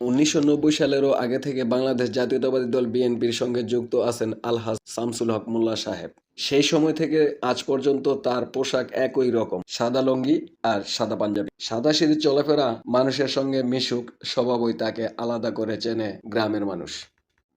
উনিশশো নব্বই সালেরও আগে থেকে বাংলাদেশ জাতীয়তাবাদী দল বিএনপির সঙ্গে যুক্ত আছেন আলহাজ শামসুল হক মোল্লা সাহেব। সেই সময় থেকে আজ পর্যন্ত তার পোশাক একই রকম, সাদা লঙ্গি আর সাদা পাঞ্জাবি। সাদা সিঁড়ি চলাফেরা মানুষের সঙ্গে মিশুক, স্বভাবই তাকে আলাদা করে চেনে গ্রামের মানুষ।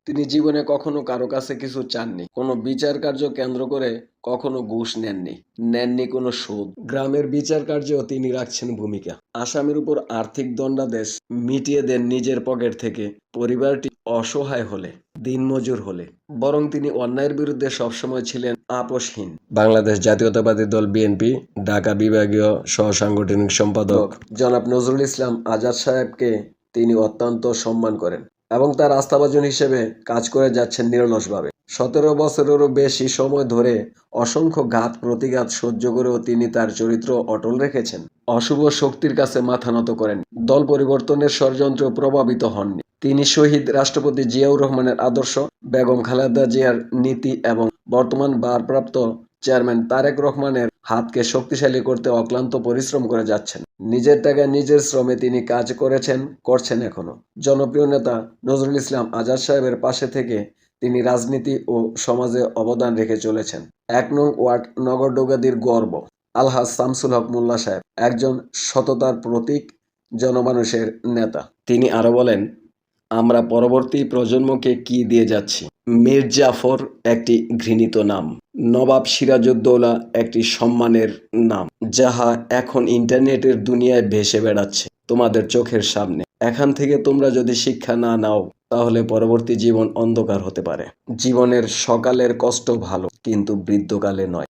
তিনি জীবনে কখনো কারও কাছে কিছু চাননি। কোনো বিচার কার্য কেন্দ্র করে কখনো ঘুষ নেননি। নেননি কোনো সুদ। গ্রামের বিচার কার্যেও তিনি রাখছেন ভূমিকা। আসামির উপর আর্থিক দণ্ডাদেশ মিটিয়ে দেন নিজের পকেট থেকে। পরিবারটি অসহায় হলে, দিনমজুর হলে। বরং তিনি অন্যায়ের বিরুদ্ধে সবসময় ছিলেন আপোষহীন। বাংলাদেশ জাতীয়তাবাদী দল বিএনপি, ঢাকা বিভাগীয় সহসাংগঠনিক সম্পাদক জনাব নজরুল ইসলাম আজাদ সাহেবকে তিনি অত্যন্ত সম্মান করেন। এবং তার আস্থাভাজন হিসেবে কাজ করে যাচ্ছেন নিরলসভাবে। সতেরো বছরেরও বেশি সময় ধরে অসংখ্য ঘাত প্রতিঘাত সহ্য করেও তিনি তার চরিত্র অটল রেখেছেন। অশুভ শক্তির কাছে মাথা নত করেন। দল পরিবর্তনের ষড়যন্ত্র প্রভাবিত হননি। তিনি শহীদ রাষ্ট্রপতি জিয়াউর রহমানের আদর্শ, বেগম খালেদা জিয়ার নীতি এবং বর্তমান ভারপ্রাপ্ত চেয়ারম্যান তারেক রহমানের হাতকে শক্তিশালী করতে অক্লান্ত পরিশ্রম করে যাচ্ছেন। নিজের টাকায় নিজের শ্রমে তিনি কাজ করেছেন, করছেন এখনও। জনপ্রিয় নেতা নজরুল ইসলাম আজাদ সাহেবের পাশে থেকে তিনি রাজনীতি ও সমাজে অবদান রেখে চলেছেন। এক নং ওয়ার্ড নগরডোগাদির গর্ব, আলহাজ শামসুল হক মোল্লা সাহেব, একজন সততার প্রতীক জনমানুষের নেতা। তিনি আরও বলেন, আমরা পরবর্তী প্রজন্মকে কি দিয়ে যাচ্ছি? মীর জাফর একটি ঘৃণিত নাম। নবাব সিরাজউদ্দৌলা একটি সম্মানের নাম, যাহা এখন ইন্টারনেটের দুনিয়ায় ভেসে বেড়াচ্ছে তোমাদের চোখের সামনে। এখান থেকে তোমরা যদি শিক্ষা না নাও, তাহলে পরবর্তী জীবন অন্ধকার হতে পারে। জীবনের সকালের কষ্ট ভালো, কিন্তু বৃদ্ধকালে নয়।